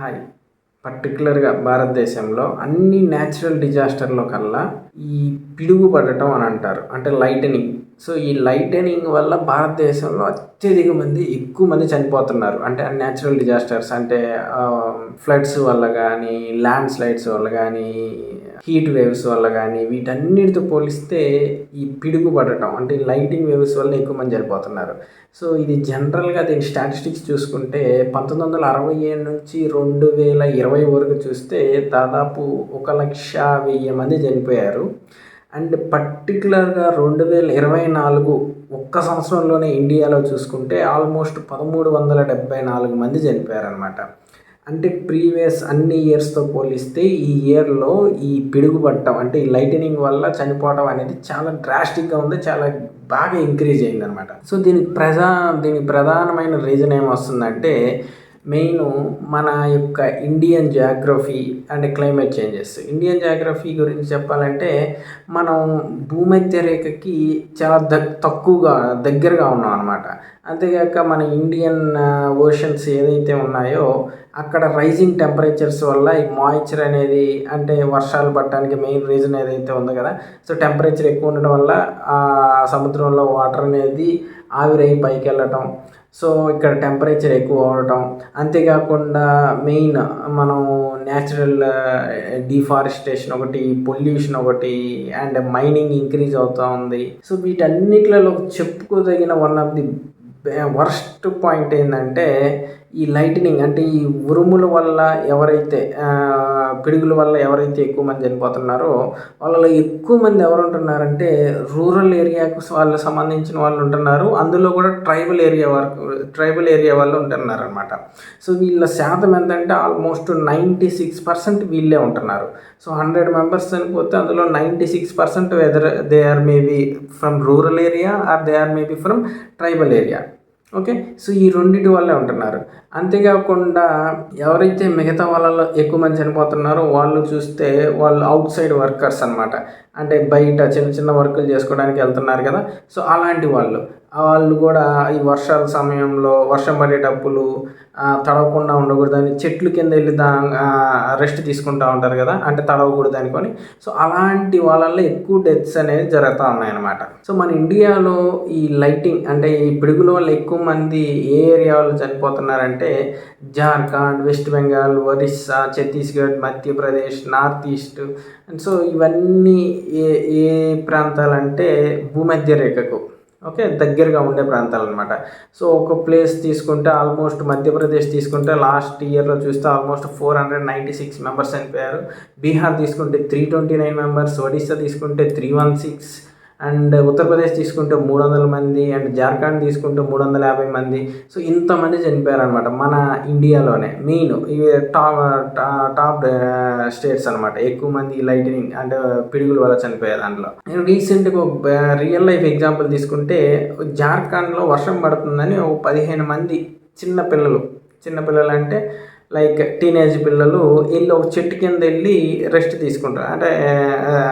Hi. పర్టికులర్గా భారతదేశంలో అన్ని న్యాచురల్ డిజాస్టర్లో కల్లా ఈ పిడుగు పడటం అని అంటారు. అంటే లైటనింగ్. సో ఈ లైటనింగ్ వల్ల భారతదేశంలో అత్యధిక మంది ఎక్కువ మంది చనిపోతున్నారు. అంటే న్యాచురల్ డిజాస్టర్స్ అంటే ఫ్లడ్స్ వల్ల కానీ ల్యాండ్ స్లైడ్స్ వల్ల కానీ హీట్ వేవ్స్ వల్ల కానీ వీటన్నిటితో పోలిస్తే ఈ పిడుగు పడటం అంటే లైటింగ్ వేవ్స్ వల్ల ఎక్కువ మంది చనిపోతున్నారు. సో ఇది జనరల్గా దీని స్టాటిస్టిక్స్ చూసుకుంటే పంతొమ్మిది వందల అరవై ఏడు నుంచి రెండు వేల ఇరవై వరకు చూస్తే దాదాపు ఒక లక్ష వెయ్యి మంది చనిపోయారు. అండ్ పర్టికులర్గా రెండు వేల ఇరవై నాలుగు ఒక్క సంవత్సరంలోనే ఇండియాలో చూసుకుంటే ఆల్మోస్ట్ పదమూడు వందల డెబ్బై నాలుగు మంది చనిపోయారనమాట అంటే ప్రీవియస్ అన్ని ఇయర్స్తో పోలిస్తే ఈ ఇయర్లో ఈ పిడుగుపట్టం అంటే ఈ లైటనింగ్ వల్ల చనిపోవడం అనేది చాలా డ్రాస్టిక్గా ఉంది చాలా బాగా ఇంక్రీజ్ అయిందనమాట సో దీనికి ప్రజా దీనికి ప్రధానమైన రీజన్ ఏమొస్తుందంటే మెయిన్ మన యొక్క Indian geography and climate changes. Indian geography గురించి చెప్పాలంటే మనం భూమధ్య రేఖకి చాలా ద తక్కువగా దగ్గరగా ఉన్నాం అనమాట అంతేగాక మన ఇండియన్ ఓషన్స్ ఏదైతే ఉన్నాయో అక్కడ రైజింగ్ టెంపరేచర్స్ వల్ల ఈ మాయిశ్చర్ అనేది అంటే వర్షాలు పడటానికి మెయిన్ రీజన్ ఏదైతే ఉందో కదా సో టెంపరేచర్ ఎక్కువ ఉండడం వల్ల సముద్రంలో వాటర్ అనేది ఆవిరై పైకి వెళ్ళటం సో ఇక్కడ టెంపరేచర్ ఎక్కువ అవడం. అంతేకాకుండా మెయిన్ మనం న్యాచురల్ డిఫారెస్టేషన్ ఒకటి పొల్యూషన్ ఒకటి అండ్ మైనింగ్ ఇంక్రీజ్ అవుతూ ఉంది. సో వీటన్నిటిలో చెప్పుకోదగిన one of the worst point ఏంటంటే ఈ లైటనింగ్ అంటే ఈ ఉరుముల వల్ల ఎవరైతే పిడుగుల వల్ల ఎవరైతే ఎక్కువ మంది చనిపోతున్నారో వాళ్ళలో ఎక్కువ మంది ఎవరు ఉంటున్నారంటే రూరల్ ఏరియాకు వాళ్ళు సంబంధించిన వాళ్ళు ఉంటున్నారు. అందులో కూడా ట్రైబల్ ఏరియా వరకు ట్రైబల్ ఏరియా వాళ్ళు ఉంటున్నారు అనమాట సో వీళ్ళ శాతం ఎంతంటే ఆల్మోస్ట్ నైంటీ సిక్స్ పర్సెంట్ వీళ్ళే ఉంటున్నారు. సో హండ్రెడ్ మెంబర్స్ చనిపోతే అందులో ninety six percent whether they are maybe from rural area or they are maybe from tribal area okay? So ఈ రెండింటి వల్లే ఉంటున్నారు. అంతేకాకుండా ఎవరైతే మిగతా వాళ్ళలో ఎక్కువ మంది చనిపోతున్నారో వాళ్ళు చూస్తే వాళ్ళు అవుట్ సైడ్ వర్కర్స్ అనమాట అంటే బయట చిన్న చిన్న వర్కులు చేసుకోవడానికి వెళ్తున్నారు కదా. సో అలాంటి వాళ్ళు. వాళ్ళు కూడా ఈ వర్షాల సమయంలో వర్షం పడేటప్పుడు తడవకుండా ఉండకూడదని చెట్లు కింద వెళ్ళి దా రెస్ట్ తీసుకుంటూ ఉంటారు కదా అంటే తడవకూడదు అనుకొని సో అలాంటి వాళ్ళల్లో ఎక్కువ డెత్స్ అనేది జరుగుతూ ఉన్నాయన్నమాట. సో మన ఇండియాలో ఈ లైటింగ్ అంటే ఈ పిడుగుల వల్ల ఎక్కువ మంది ఏ ఏరియాలో చనిపోతున్నారంటే Jharkhand West Bengal Orissa Chhattisgarh Madhya Pradesh north east. And so ఇవన్నీ ఏ ఏ ప్రాంతాలంటే భూమధ్య రేఖకు ఓకే దగ్గరగా ఉండే ప్రాంతాలు అనమాట సో ఒక ప్లేస్ తీసుకుంటే ఆల్మోస్ట్ మధ్యప్రదేశ్ తీసుకుంటే లాస్ట్ ఇయర్లో చూస్తే almost four hundred ninety six members చనిపోయారు. బీహార్ తీసుకుంటే three twenty nine members Odisha తీసుకుంటే three one six and Uttar Pradesh తీసుకుంటే మూడు వందల మంది అండ్ జార్ఖండ్ తీసుకుంటే మూడు వందల యాభై మంది. సో ఇంతమంది చనిపోయారనమాట మన ఇండియాలోనే. మెయిన్ ఇవి టాప్ టాప్ స్టేట్స్ అనమాట ఎక్కువ మంది లైటనింగ్ అంటే పిడుగుల వల్ల చనిపోయారు దాంట్లో. నేను రీసెంట్గా ఒక రియల్ లైఫ్ ఎగ్జాంపుల్ తీసుకుంటే జార్ఖండ్లో వర్షం పడుతుందని ఒక పదిహేను మంది చిన్న పిల్లలు అంటే లైక్ టీనేజ్ పిల్లలు వెళ్ళి ఒక చెట్టు కింద వెళ్ళి రెస్ట్ తీసుకుంటారు. అంటే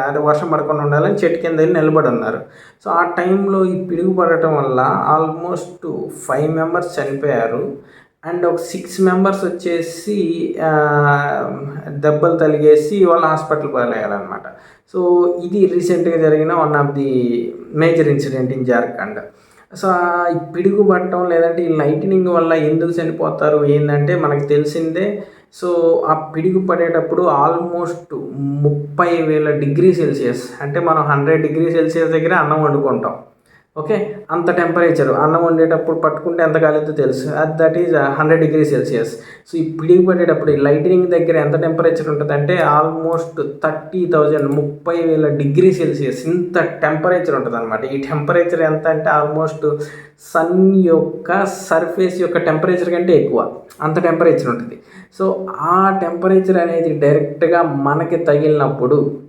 అది వర్షం పడకుండా ఉండాలని చెట్టు కింద వెళ్ళి నిలబడి ఉన్నారు. సో ఆ టైంలో ఈ పిడుగు పడటం వల్ల ఆల్మోస్ట్ ఫైవ్ మెంబర్స్ చనిపోయారు. అండ్ ఒక సిక్స్ మెంబర్స్ వచ్చేసి దెబ్బలు తలిగేసి వాళ్ళు హాస్పిటల్ పాలయ్యారనమాట సో ఇది రీసెంట్గా జరిగిన one of the major incident in Jharkhand. So ఈ పిడుగు పట్టడం లేదంటే ఈ లైట్నింగ్ వల్ల ఎందుకు చనిపోతారు ఏంటంటే మనకు తెలిసిందే. సో ఆ పిడుగు పడేటప్పుడు ఆల్మోస్ట్ ముప్పై వేల డిగ్రీ సెల్సియస్ అంటే మనం హండ్రెడ్ డిగ్రీ సెల్సియస్ దగ్గర అన్నం వండుకుంటాం. ఓకే? అంత టెంపరేచర్ అన్నం వండేటప్పుడు పట్టుకుంటే ఎంత కాలేదో తెలుసు. అది that is hundred degree Celsius so ఈ పిడికి పడేటప్పుడు ఈ దగ్గర ఎంత టెంపరేచర్ ఉంటుంది అంటే ఆల్మోస్ట్ థర్టీ థౌజండ్ ముప్పై వేల డిగ్రీ సెల్సియస్ ఇంత టెంపరేచర్ ఉంటుంది అనమాట ఈ టెంపరేచర్ ఎంత అంటే ఆల్మోస్ట్ సన్ యొక్క సర్ఫేస్ యొక్క టెంపరేచర్ కంటే ఎక్కువ. అంత టెంపరేచర్ ఉంటుంది. సో ఆ టెంపరేచర్ అనేది డైరెక్ట్గా మనకి తగిలినప్పుడు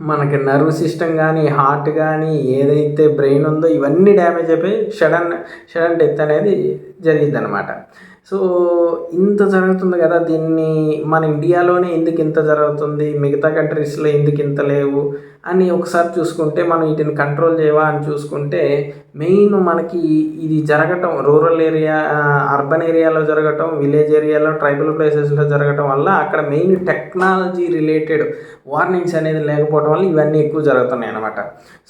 మనకి నర్వ్ సిస్టమ్ కానీ హార్ట్ కానీ ఏదైతే బ్రెయిన్ ఉందో ఇవన్నీ డ్యామేజ్ అయిపోయి సడన్ సడన్ డెత్ అనేది జరిగింది అనమాట సో ఇంత జరుగుతుంది కదా దీన్ని మన ఇండియాలోనే ఎందుకు ఇంత జరుగుతుంది? మిగతా కంట్రీస్లో ఎందుకు ఇంత లేవు? అని ఒకసారి చూసుకుంటే మనం వీటిని కంట్రోల్ చేయవా అని చూసుకుంటే మెయిన్ మనకి ఇది జరగటం రూరల్ ఏరియా అర్బన్ ఏరియాలో జరగటం విలేజ్ ఏరియాలో ట్రైబల్ ప్లేసెస్లో జరగటం వల్ల అక్కడ మెయిన్ టెక్నాలజీ రిలేటెడ్ వార్నింగ్స్ అనేది లేకపోవడం వల్ల ఇవన్నీ ఎక్కువ జరుగుతున్నాయి అనమాట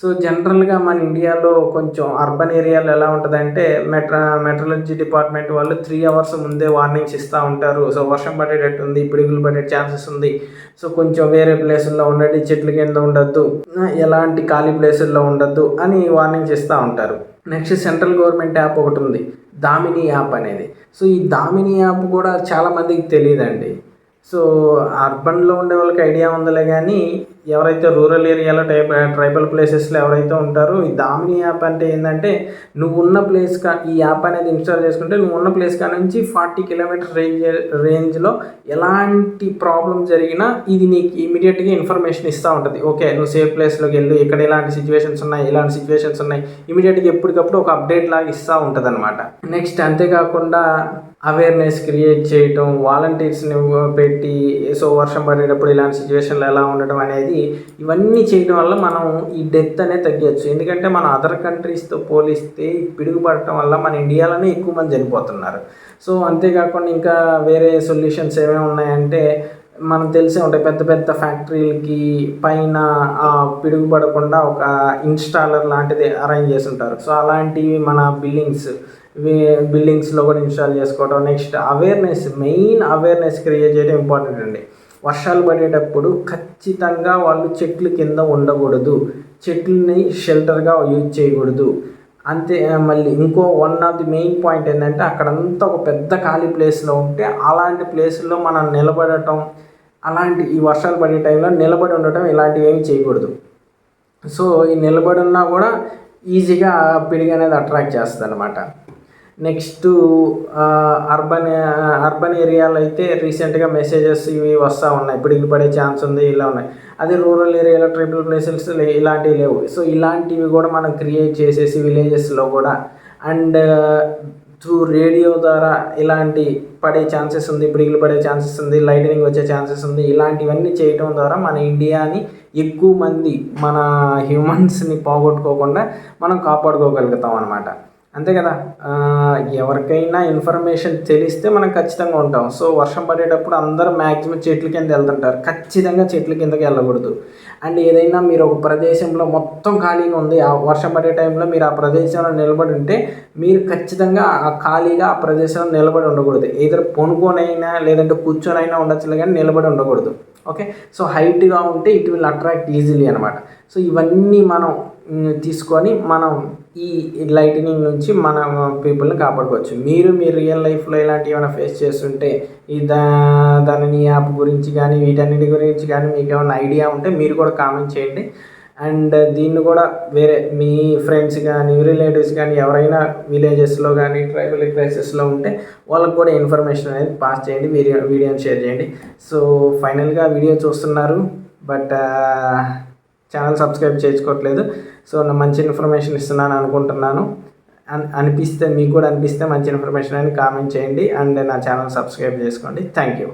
సో జనరల్గా మన ఇండియాలో కొంచెం అర్బన్ ఏరియాలో ఎలా ఉంటుందంటే మెట్ర మెట్రాలజీ డిపార్ట్మెంట్ వాళ్ళు త్రీ అవర్స్ ముందే వార్నింగ్స్ ఇస్తూ ఉంటారు. సో వర్షం పడేటట్టు ఉంది పిడుగులు పడే ఛాన్సెస్ ఉంది. సో కొంచెం వేరే ప్లేసుల్లో ఉండండి చెట్ల కింద ఉండొద్దు. ఎలాంటి ఖాళీ ప్లేసుల్లో ఉండొద్దు అని వార్నింగ్ ఇస్తూ ఉంటారు. నెక్స్ట్ సెంట్రల్ గవర్నమెంట్ యాప్ ఒకటి ఉంది. దామిని యాప్ అనేది. సో ఈ దామిని యాప్ కూడా చాలామందికి తెలియదండి. సో అర్బన్లో ఉండే వాళ్ళకి ఐడియా ఉందిలే కానీ ఎవరైతే రూరల్ ఏరియాలో టైప్ ట్రైబల్ ప్లేసెస్లో ఎవరైతే ఉంటారో ఈ దామిని యాప్ అంటే ఏంటంటే నువ్వు ఉన్న ప్లేస్ కా ఈ యాప్ అనేది ఇన్స్టాల్ చేసుకుంటే నువ్వు ఉన్న ప్లేస్ కా నుంచి ఫార్టీ కిలోమీటర్ రేంజ్ రేంజ్లో ఎలాంటి ప్రాబ్లం జరిగినా ఇది నీకు ఇమీడియట్గా ఇన్ఫర్మేషన్ ఇస్తూ ఉంటుంది. ఓకే నువ్వు సేఫ్ ప్లేస్లోకి వెళ్ళు ఇక్కడ ఇలాంటి సిచ్యువేషన్స్ ఉన్నాయి ఇలాంటి సిచ్యువేషన్స్ ఉన్నాయి ఇమీడియట్గా ఎప్పటికప్పుడు ఒక అప్డేట్ లాగా ఇస్తూ ఉంటుంది అనమాట నెక్స్ట్ అంతేకాకుండా అవేర్నెస్ క్రియేట్ చేయటం వాలంటీర్స్ని పెట్టి సో వర్షం పడేటప్పుడు ఇలాంటి సిచ్యువేషన్లో ఎలా ఉండటం అనేది ఇవన్నీ చేయడం వల్ల మనం ఈ డెత్ అనేది తగ్గచ్చు ఎందుకంటే మన అదర్ కంట్రీస్తో పోలిస్తే పిడుగుపడటం వల్ల మన ఇండియాలోనే ఎక్కువ మంది చనిపోతున్నారు. సో అంతేకాకుండా ఇంకా వేరే సొల్యూషన్స్ ఏమేమి ఉన్నాయంటే మనం తెలిసే ఉంటాయి పెద్ద పెద్ద ఫ్యాక్టరీలకి పైన పిడుగుపడకుండా ఒక ఇన్స్టాలర్ లాంటిది అరేంజ్ చేసి ఉంటారు. సో అలాంటివి మన బిల్డింగ్స్ బిల్డింగ్స్లో కూడా ఇన్స్టాల్ చేసుకోవడం next awareness main awareness create చేయడం ఇంపార్టెంట్ అండి. వర్షాలు పడేటప్పుడు ఖచ్చితంగా వాళ్ళు చెట్లు కింద ఉండకూడదు. చెట్లని షెల్టర్గా యూజ్ చేయకూడదు. అంతే మళ్ళీ ఇంకో one of the main point ఏంటంటే అక్కడంతా ఒక పెద్ద ఖాళీ ప్లేస్లో ఉంటే అలాంటి ప్లేస్లో మనం నిలబడటం అలాంటి ఈ వర్షాలు పడే టైంలో నిలబడి ఉండటం ఇలాంటివి ఏమి చేయకూడదు. సో ఈ నిలబడి ఉన్నా కూడా ఈజీగా పిడిగి అనేది అట్రాక్ట్ చేస్తుంది అనమాట నెక్స్ట్ అర్బన్ అర్బన్ ఏరియాలో అయితే రీసెంట్గా మెసేజెస్ ఇవి వస్తూ ఉన్నాయి. పిడిగిలు పడే ఛాన్స్ ఉంది ఇలా ఉన్నాయి. అదే రూరల్ ఏరియాలో ట్రిపుల్ ప్లేసెస్ ఇలాంటివి లేవు. సో ఇలాంటివి కూడా మనం క్రియేట్ చేసేసి విలేజెస్లో కూడా. అండ్ త్రూ రేడియో ద్వారా ఇలాంటి పడే ఛాన్సెస్ ఉంది పిడిగిలు పడే ఛాన్సెస్ ఉంది లైటనింగ్ వచ్చే ఛాన్సెస్ ఉంది ఇలాంటివన్నీ చేయటం ద్వారా మన ఇండియాని ఎక్కువ మంది మన హ్యూమన్స్ని పోగొట్టుకోకుండా మనం కాపాడుకోగలుగుతాం అనమాట అంతే కదా. ఎవరికైనా ఇన్ఫర్మేషన్ తెలిస్తే మనం ఖచ్చితంగా ఉంటాం. సో వర్షం పడేటప్పుడు అందరూ మ్యాక్సిమం చెట్ల కింద వెళ్తుంటారు. ఖచ్చితంగా చెట్ల కిందకి వెళ్ళకూడదు. అండ్ ఏదైనా మీరు ఒక ప్రదేశంలో మొత్తం ఖాళీగా ఉంది ఆ వర్షం పడే టైంలో మీరు ఆ ప్రదేశంలో నిలబడి ఉంటే మీరు ఖచ్చితంగా ఆ ఖాళీగా ఆ ప్రదేశంలో నిలబడి ఉండకూడదు. ఏదో పొనుకోనైనా లేదంటే కూర్చొనైనా ఉండొచ్చు కానీ నిలబడి ఉండకూడదు. ఓకే? సో హైట్గా ఉంటే ఇట్ విల్ అట్రాక్ట్ ఈజీలీ అనమాట సో ఇవన్నీ మనం తీసుకొని మనం ఈ లైటనింగ్ నుంచి మన పీపుల్ని కాపాడుకోవచ్చు. మీరు మీ రియల్ లైఫ్లో ఇలాంటివి ఏమైనా ఫేస్ చేస్తుంటే ఈ దా దానిని యాప్ గురించి కానీ వీటన్నిటి గురించి కానీ మీకు ఏమైనా ఐడియా ఉంటే మీరు కూడా కామెంట్ చేయండి. అండ్ దీన్ని కూడా వేరే మీ ఫ్రెండ్స్ కానీ రిలేటివ్స్ కానీ ఎవరైనా విలేజెస్లో కానీ ట్రైబల్ ప్లేసెస్లో ఉంటే వాళ్ళకి కూడా ఇన్ఫర్మేషన్ అనేది పాస్ చేయండి వీడియో వీడియోని షేర్ చేయండి. సో ఫైనల్గా వీడియో చూస్తున్నారు. బట్ ఛానల్ సబ్స్క్రైబ్ చేసుకోవట్లేదు సో మంచి ఇన్ఫర్మేషన్ ఇస్తున్నాను అనుకుంటున్నాను. అనిపిస్తే మీకు కూడా అనిపిస్తే మంచి ఇన్ఫర్మేషన్ అని కామెంట్ చేయండి. అండ్ నా ఛానల్ సబ్స్క్రైబ్ చేసుకోండి. Thank you.